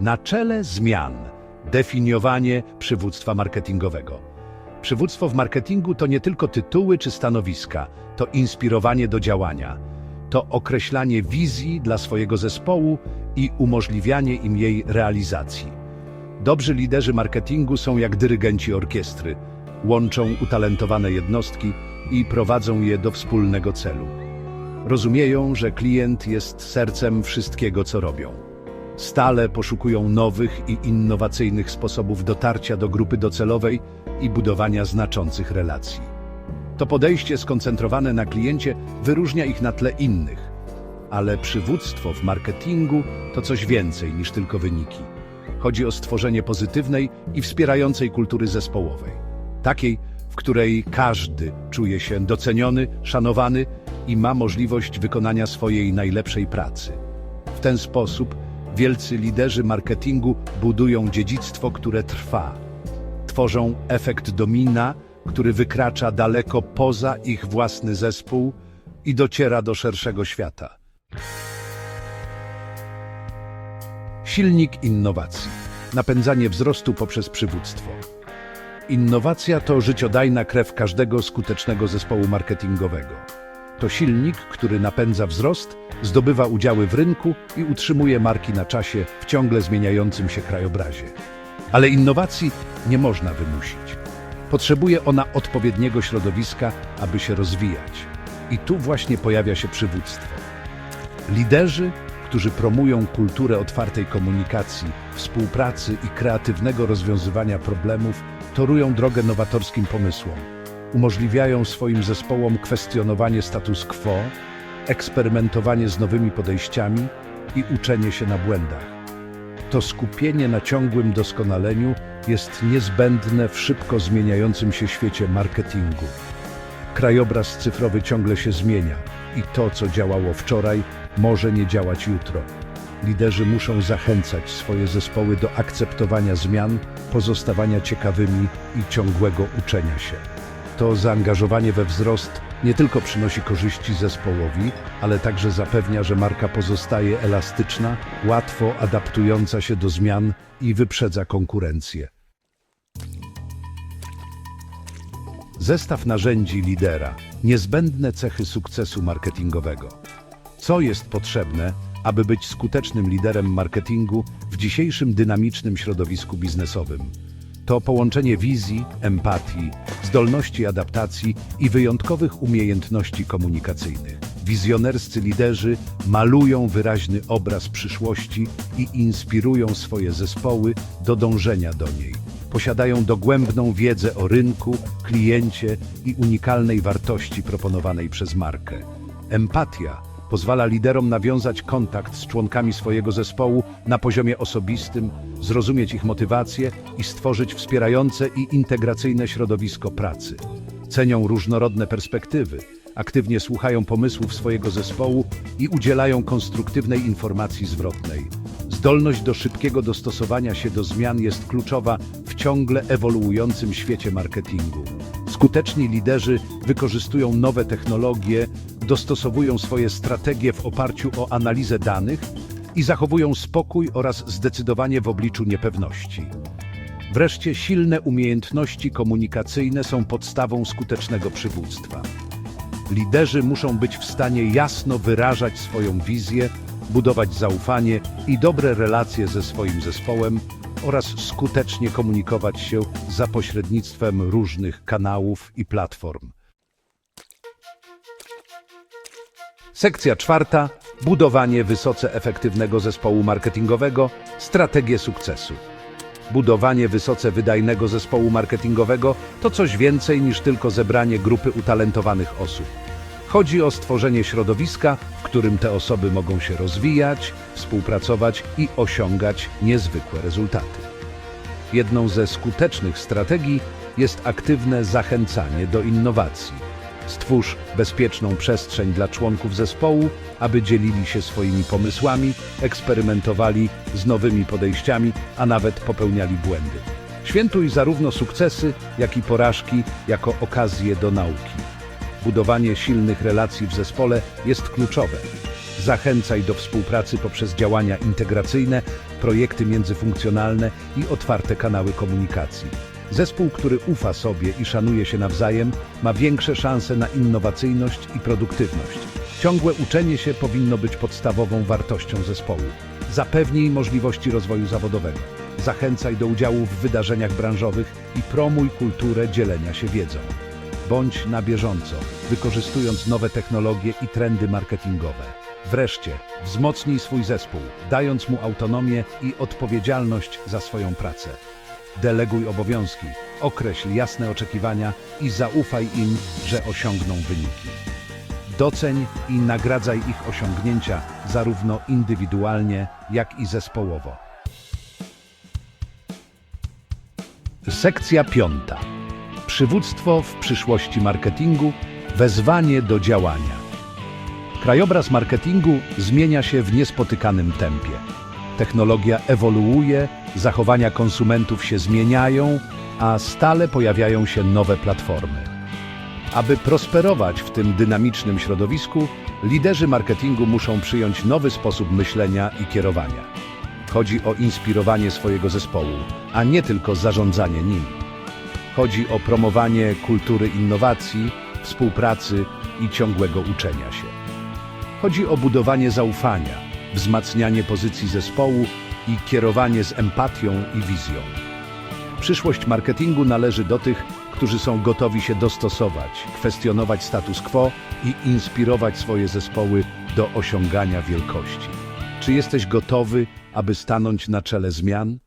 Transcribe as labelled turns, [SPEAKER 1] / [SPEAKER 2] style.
[SPEAKER 1] Na czele zmian definiowanie przywództwa marketingowego. Przywództwo w marketingu to nie tylko tytuły czy stanowiska, to inspirowanie do działania, to określanie wizji dla swojego zespołu i umożliwianie im jej realizacji. Dobrzy liderzy marketingu są jak dyrygenci orkiestry, łączą utalentowane jednostki i prowadzą je do wspólnego celu. Rozumieją, że klient jest sercem wszystkiego, co robią. Stale poszukują nowych i innowacyjnych sposobów dotarcia do grupy docelowej i budowania znaczących relacji. To podejście skoncentrowane na kliencie wyróżnia ich na tle innych, ale przywództwo w marketingu to coś więcej niż tylko wyniki. Chodzi o stworzenie pozytywnej i wspierającej kultury zespołowej. Takiej, w której każdy czuje się doceniony, szanowany i ma możliwość wykonania swojej najlepszej pracy. W ten sposób wielcy liderzy marketingu budują dziedzictwo, które trwa. Tworzą efekt domina, który wykracza daleko poza ich własny zespół i dociera do szerszego świata. Silnik innowacji. Napędzanie wzrostu poprzez przywództwo. Innowacja to życiodajna krew każdego skutecznego zespołu marketingowego. To silnik, który napędza wzrost, zdobywa udziały w rynku i utrzymuje marki na czasie w ciągle zmieniającym się krajobrazie. Ale innowacji nie można wymusić. Potrzebuje ona odpowiedniego środowiska, aby się rozwijać. I tu właśnie pojawia się przywództwo. Liderzy, którzy promują kulturę otwartej komunikacji, współpracy i kreatywnego rozwiązywania problemów, torują drogę nowatorskim pomysłom. Umożliwiają swoim zespołom kwestionowanie status quo, eksperymentowanie z nowymi podejściami i uczenie się na błędach. To skupienie na ciągłym doskonaleniu jest niezbędne w szybko zmieniającym się świecie marketingu. Krajobraz cyfrowy ciągle się zmienia i to, co działało wczoraj, może nie działać jutro. Liderzy muszą zachęcać swoje zespoły do akceptowania zmian, pozostawania ciekawymi i ciągłego uczenia się. To zaangażowanie we wzrost nie tylko przynosi korzyści zespołowi, ale także zapewnia, że marka pozostaje elastyczna, łatwo adaptująca się do zmian i wyprzedza konkurencję. Zestaw narzędzi lidera. Niezbędne cechy sukcesu marketingowego. Co jest potrzebne, aby być skutecznym liderem marketingu w dzisiejszym dynamicznym środowisku biznesowym? To połączenie wizji, empatii, zdolności adaptacji i wyjątkowych umiejętności komunikacyjnych. Wizjonerscy liderzy malują wyraźny obraz przyszłości i inspirują swoje zespoły do dążenia do niej. Posiadają dogłębną wiedzę o rynku, kliencie i unikalnej wartości proponowanej przez markę. Empatia pozwala liderom nawiązać kontakt z członkami swojego zespołu na poziomie osobistym, zrozumieć ich motywacje i stworzyć wspierające i integracyjne środowisko pracy. Cenią różnorodne perspektywy, aktywnie słuchają pomysłów swojego zespołu i udzielają konstruktywnej informacji zwrotnej. Zdolność do szybkiego dostosowania się do zmian jest kluczowa w ciągle ewoluującym świecie marketingu. Skuteczni liderzy wykorzystują nowe technologie, dostosowują swoje strategie w oparciu o analizę danych i zachowują spokój oraz zdecydowanie w obliczu niepewności. Wreszcie silne umiejętności komunikacyjne są podstawą skutecznego przywództwa. Liderzy muszą być w stanie jasno wyrażać swoją wizję, budować zaufanie i dobre relacje ze swoim zespołem oraz skutecznie komunikować się za pośrednictwem różnych kanałów i platform. Sekcja czwarta. Budowanie wysoce efektywnego zespołu marketingowego. Strategie sukcesu. Budowanie wysoce wydajnego zespołu marketingowego to coś więcej niż tylko zebranie grupy utalentowanych osób. Chodzi o stworzenie środowiska, w którym te osoby mogą się rozwijać, współpracować i osiągać niezwykłe rezultaty. Jedną ze skutecznych strategii jest aktywne zachęcanie do innowacji. Stwórz bezpieczną przestrzeń dla członków zespołu, aby dzielili się swoimi pomysłami, eksperymentowali z nowymi podejściami, a nawet popełniali błędy. Świętuj zarówno sukcesy, jak i porażki jako okazję do nauki. Budowanie silnych relacji w zespole jest kluczowe. Zachęcaj do współpracy poprzez działania integracyjne, projekty międzyfunkcjonalne i otwarte kanały komunikacji. Zespół, który ufa sobie i szanuje się nawzajem, ma większe szanse na innowacyjność i produktywność. Ciągłe uczenie się powinno być podstawową wartością zespołu. Zapewnij możliwości rozwoju zawodowego. Zachęcaj do udziału w wydarzeniach branżowych i promuj kulturę dzielenia się wiedzą. Bądź na bieżąco, wykorzystując nowe technologie i trendy marketingowe. Wreszcie, wzmocnij swój zespół, dając mu autonomię i odpowiedzialność za swoją pracę. Deleguj obowiązki, określ jasne oczekiwania i zaufaj im, że osiągną wyniki. Doceń i nagradzaj ich osiągnięcia zarówno indywidualnie, jak i zespołowo. Sekcja piąta. Przywództwo w przyszłości marketingu, wezwanie do działania. Krajobraz marketingu zmienia się w niespotykanym tempie. Technologia ewoluuje, zachowania konsumentów się zmieniają, a stale pojawiają się nowe platformy. Aby prosperować w tym dynamicznym środowisku, liderzy marketingu muszą przyjąć nowy sposób myślenia i kierowania. Chodzi o inspirowanie swojego zespołu, a nie tylko zarządzanie nim. Chodzi o promowanie kultury innowacji, współpracy i ciągłego uczenia się. Chodzi o budowanie zaufania, wzmacnianie pozycji zespołu i kierowanie z empatią i wizją. Przyszłość marketingu należy do tych, którzy są gotowi się dostosować, kwestionować status quo i inspirować swoje zespoły do osiągania wielkości. Czy jesteś gotowy, aby stanąć na czele zmian?